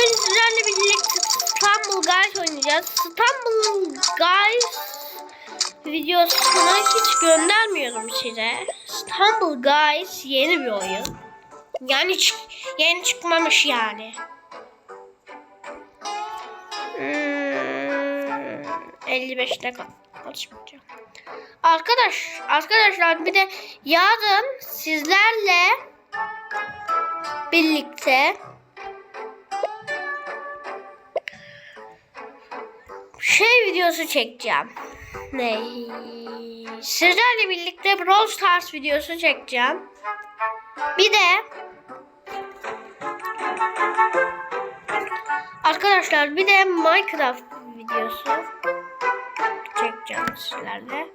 Bugün sizlerle birlikte İstanbul Guys oynayacağız. İstanbul Guys videosunu hiç göndermiyorum size. İstanbul Guys yeni bir oyun. Yani çık yeni çıkmamış yani. Hmm, 55 dakika açmayacağım. Arkadaş, arkadaşlar bir de yarın sizlerle birlikte şey videosu çekeceğim. Ne? Sizlerle birlikte Brawl Stars videosu çekeceğim. Bir de arkadaşlar bir de Minecraft videosu çekeceğim sizlerle.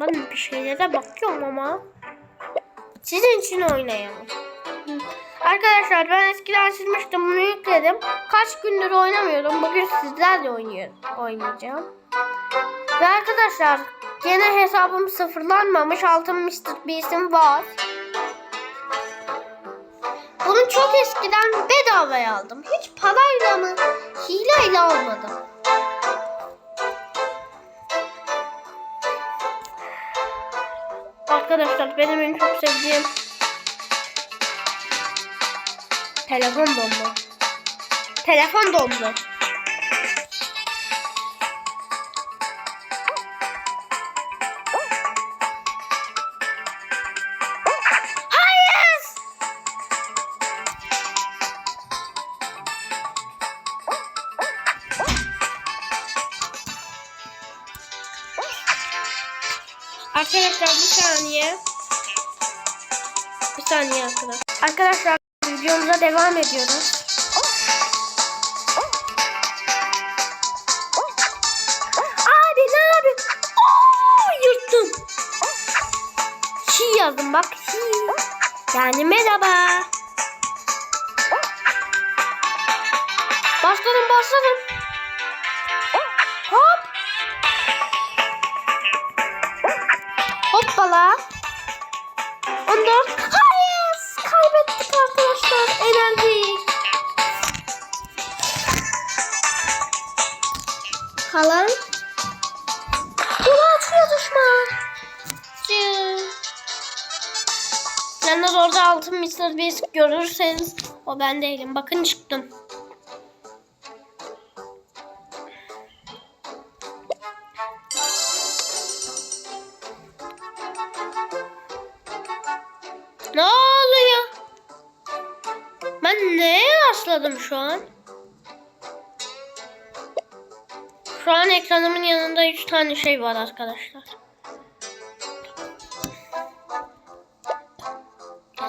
Ben bir şeylere bakıyorum ama sizin için oynayalım. Arkadaşlar ben eskiden silmiştim yükledim. Kaç gündür oynamıyorum. Bugün sizlerle oynuyorum, oynayacağım. Ve arkadaşlar gene hesabım sıfırlanmamış. Altın Mr. Beast'im var. Bunu çok eskiden bedavaya aldım. Hiç parayla mı hileyle almadım. Arkadaşlar benim en çok sevdiğim telefon dondu. Telefon dondu. Hayır! Arkadaşlar bir saniye. Bir saniye arkadaşlar. Arkadaşlar videomuza devam ediyoruz. Bak. Şi. Yani merhaba. Başladım başladım. Hop. Hoppala. 14. Hayır. Kaybettik arkadaşlar. Enerji. Kalan. Yalnız orada altın Mr. Beast görürseniz o ben değilim. Bakın çıktım. Ne oluyor? Ben neye rastladım şu an? Şu an ekranımın yanında 3 tane şey var arkadaşlar.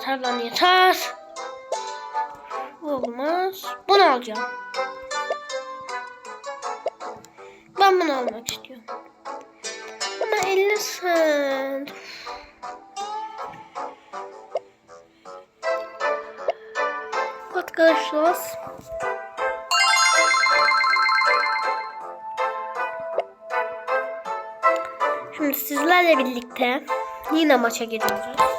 Yeter lan yeter. Olmaz. Bunu alacağım. Ben bunu almak istiyorum. Ama 50 cent. Arkadaşlar. Şimdi sizlerle birlikte yine maça giriyoruz.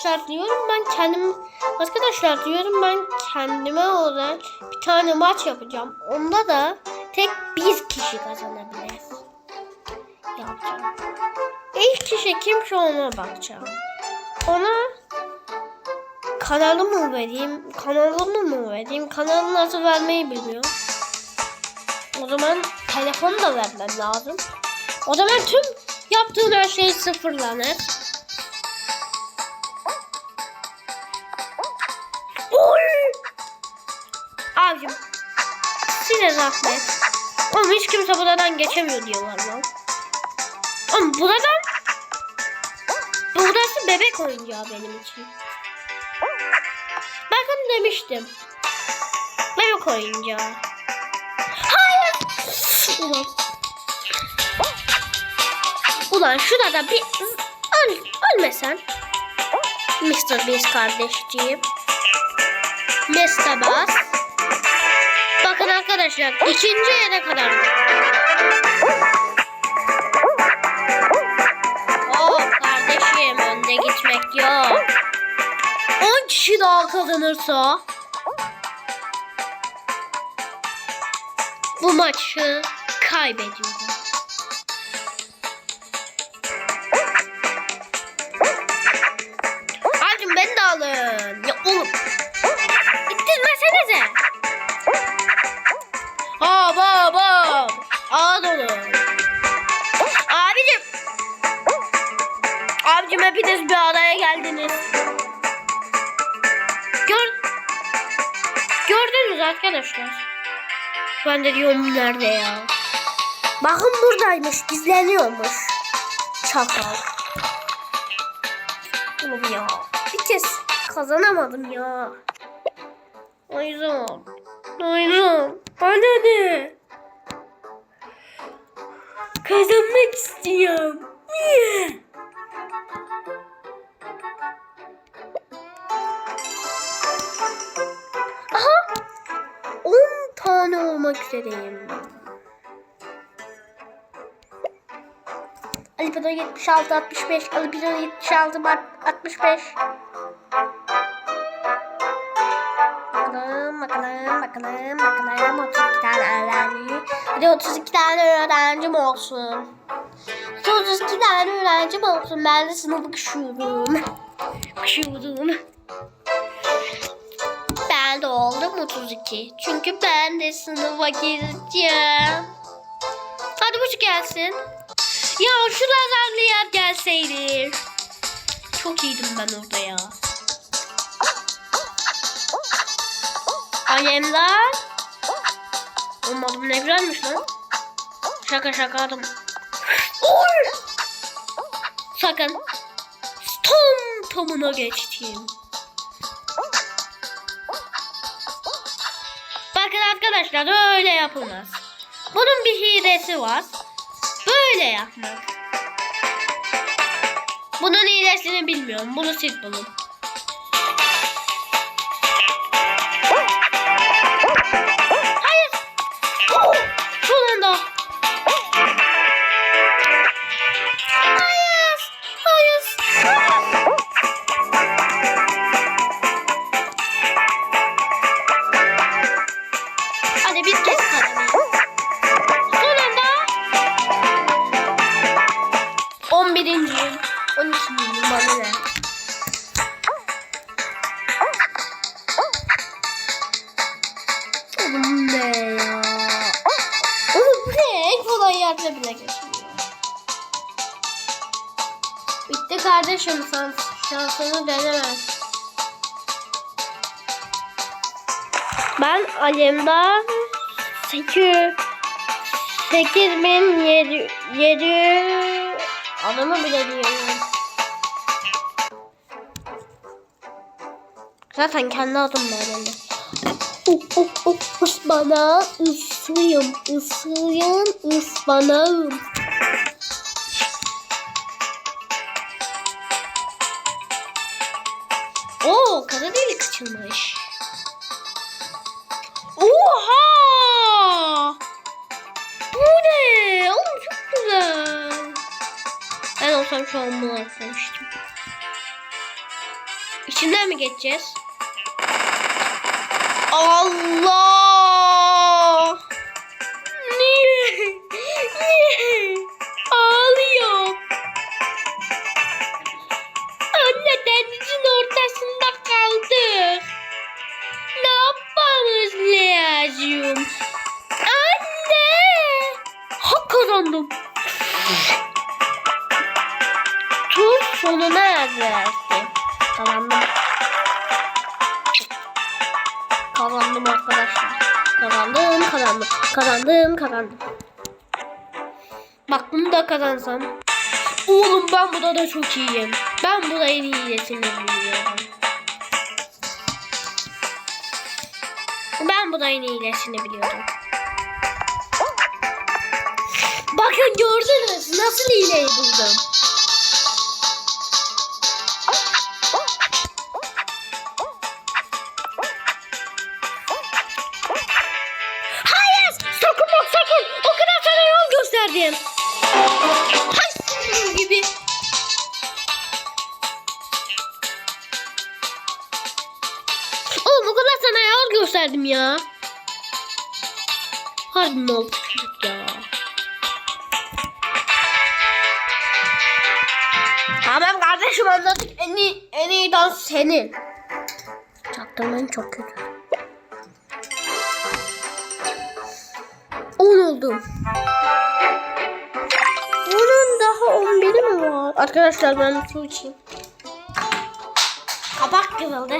Arkadaşlar diyorum ben kendim Arkadaşlar diyorum ben kendime olan bir tane maç yapacağım. Onda da tek bir kişi kazanabilir. Yapacağım. İlk kişi kim şu ona bakacağım. Ona kanalı mı vereyim, kanalını mı vereyim, kanalı nasıl vermeyi bilmiyorum. O zaman telefonu da vermem lazım. O zaman tüm yaptığın her şey sıfırlanır. Size zahmet. Oğlum hiç kimse buradan geçemiyor diyorlar lan. Oğlum buradan Burası bebek oyuncağı benim için. Bakın demiştim. Bebek oyuncağı. Hayır. Ulan. Ulan şuna da bir öl, ölmesen. Mr. Beast kardeşciğim. Mr. Bass. Bakın arkadaşlar ikinci yere kadar. Oh kardeşim önde gitmek yok. 10 kişi daha kazanırsa bu maçı kaybediyorum. Hepiniz bir araya geldiniz. Gör Gördünüz arkadaşlar. Ben de diyorum nerede ya? Bakın buradaymış, gizleniyormuş. Çakal. Oğlum ya. Bir kez kazanamadım ya. Ayran. Ayran. Bana ne? Kazanmak istiyorum. Niye? Tane olmak üzereyim. Alipado 76 65 Alipado 76 bak 65 Bakalım bakalım bakalım bakalım. 32 tane öğrenci. Hadi 32 tane öğrencim olsun. Hadi 32 tane öğrencim olsun. Ben de sınıfı kışıyorum Kışıyorum de oldum 32 Çünkü ben de sınıfa gireceğim Hadi bu gelsin ya şu lazerli yer gelseydi. Çok iyiydim ben orada ya. Alemler. Oğlum adım ne güzelmiş lan. Şaka şaka adım. Oy! Sakın. Tom tomuna geçtim. Arkadaşlar öyle yapılmaz. Bunun bir hilesi var. Böyle yapmak. Bunun hilesini bilmiyorum. Bunu siz bulun. Bitti kardeşim sen şansını denemez. Ben alemden 8 8700 adamı bile diyemiyorum. Zaten kendi adım belirli. Oh, oh, oh, ıspana, ısıyım, ısıyım, ıspanağım. Açılmış. Oha! Bu ne? Oğlum çok güzel. Ben olsam şu an bunu atlamıştım. İçinden mi geçeceğiz? Allah! Kazandım. Bak bunu da kazansam. Oğlum ben burada da çok iyiyim. Ben burada en iyisini biliyorum. Ben bu da en iyilesini biliyorum. Bakın gördünüz nasıl hileyi buldum. Oğlum o kadar sana yol gösterdim ya. Harbi mal çocuk ya. Tamam kardeşim anladık. En iyi, en iyi dans senin. Çaktırmayın çok kötü. 10 oldum. Bunun daha 11'i mi var? Arkadaşlar ben su içeyim. Kapak kırıldı.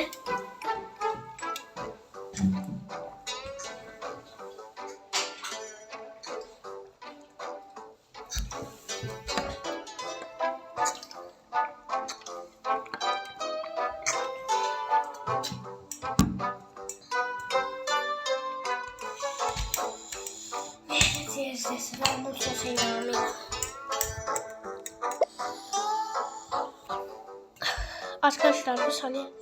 Selamun selamı. Arkadaşlar bir saniye.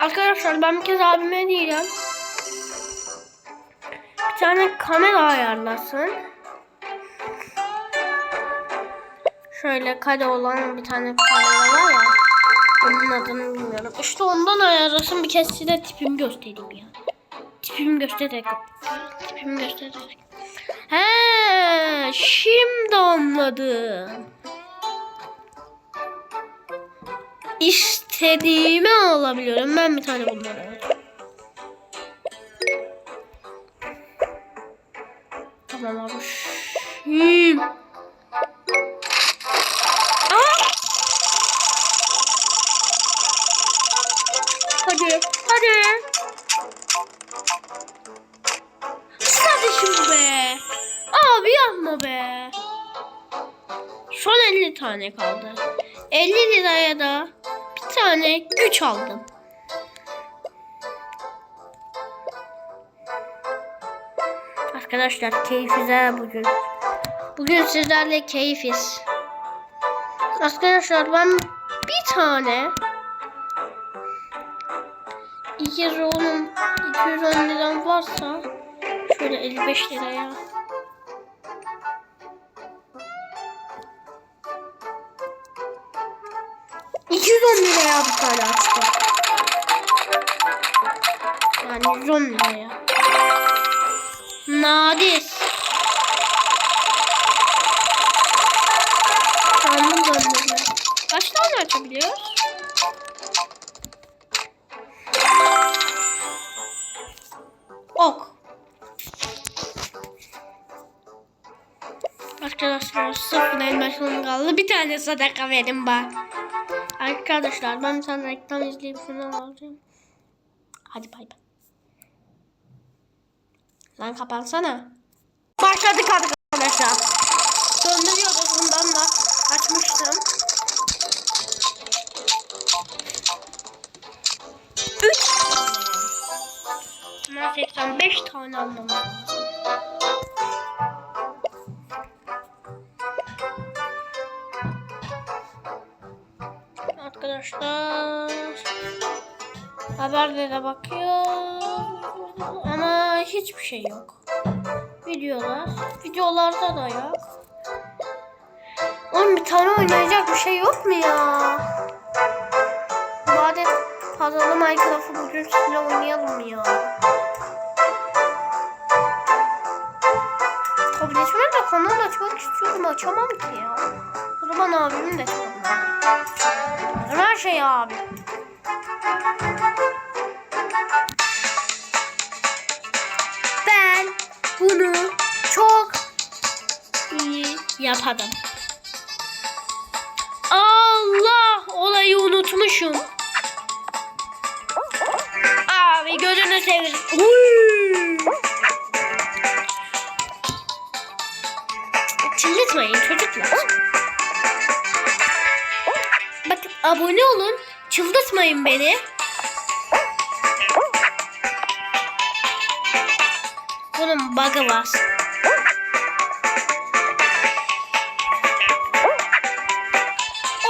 Arkadaşlar ben bir kez abime diyeceğim. Bir tane kamera ayarlasın. Şöyle kare olan bir tane kamera var ya. Onun adını bilmiyorum. İşte ondan ayarlasın bir kez size tipimi göstereyim ya. Tipimi göstererek. Tipimi göstererek. He, şimdi anladım. İstediğimi alabiliyorum. Ben bir tane bundan. Tamam abi. Aa! Hadi, hadi. Şimdi be. Abi yapma be. Son 50 tane kaldı. 50 liraya da tane güç aldım. Arkadaşlar keyfiz ha bugün. Bugün sizlerle keyfiz. Arkadaşlar ben bir tane 210 210 liram varsa şöyle 55 liraya tane açtım. Yani 110 liraya. Nadir. Sandım döndürme. Kaç tane açabiliyoruz? Ok. Arkadaşlar sıfır elmasım kaldı. Bir tane sadaka verin bak. Arkadaşlar ben tane reklam izleyip şunu alacağım. Hadi bay bay. Lan kapansana. Başladık arkadaşlar. Döndürüyoruz bundan da açmıştım. 3 Ama 85 tane almam haberlere bakıyor ama hiçbir şey yok. Videolar, videolarda da yok. Oğlum bir tane oynayacak bir şey yok mu ya? Bari fazlalı Minecraft'ı bugün sizinle oynayalım ya. Tabletime de kanal açmak istiyorum açamam ki ya. O zaman abimin de kanalı. Her şey abi. Bunu çok iyi yaparım. Allah olayı unutmuşum. Abi gözünü. Uy. çıldırtmayın çocuklar. Bakın abone olun. Çıldırtmayın beni. Bug'ı var.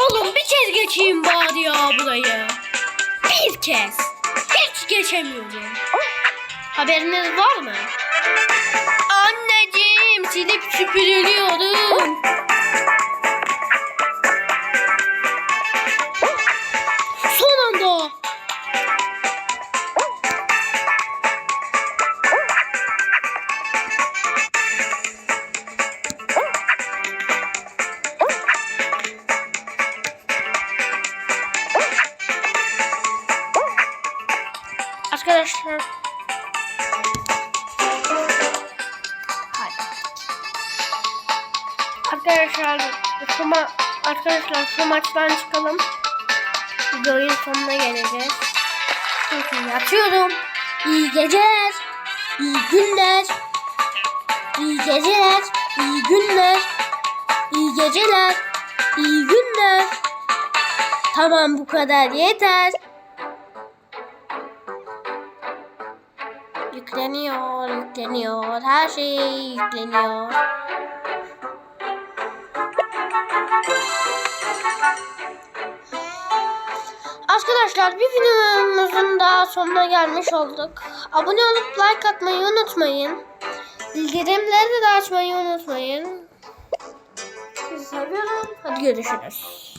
Oğlum bir kez geçeyim bari ya burayı. Bir kez. Hiç geçemiyorum. Haberiniz var mı? Anneciğim silip süpürülüyorum. Arkadaşlar. Arkadaşlar şu ma arkadaşlar şu maçtan çıkalım. Videonun sonuna geleceğiz. Çünkü yatıyorum. İyi geceler. İyi günler. İyi geceler. İyi günler. İyi geceler. İyi günler. Tamam bu kadar yeter. Yükleniyor, yükleniyor. Her şey yükleniyor. Arkadaşlar bir videomuzun daha sonuna gelmiş olduk. Abone olup like atmayı unutmayın. Bildirimleri de açmayı unutmayın. Sizi seviyorum. Hadi görüşürüz.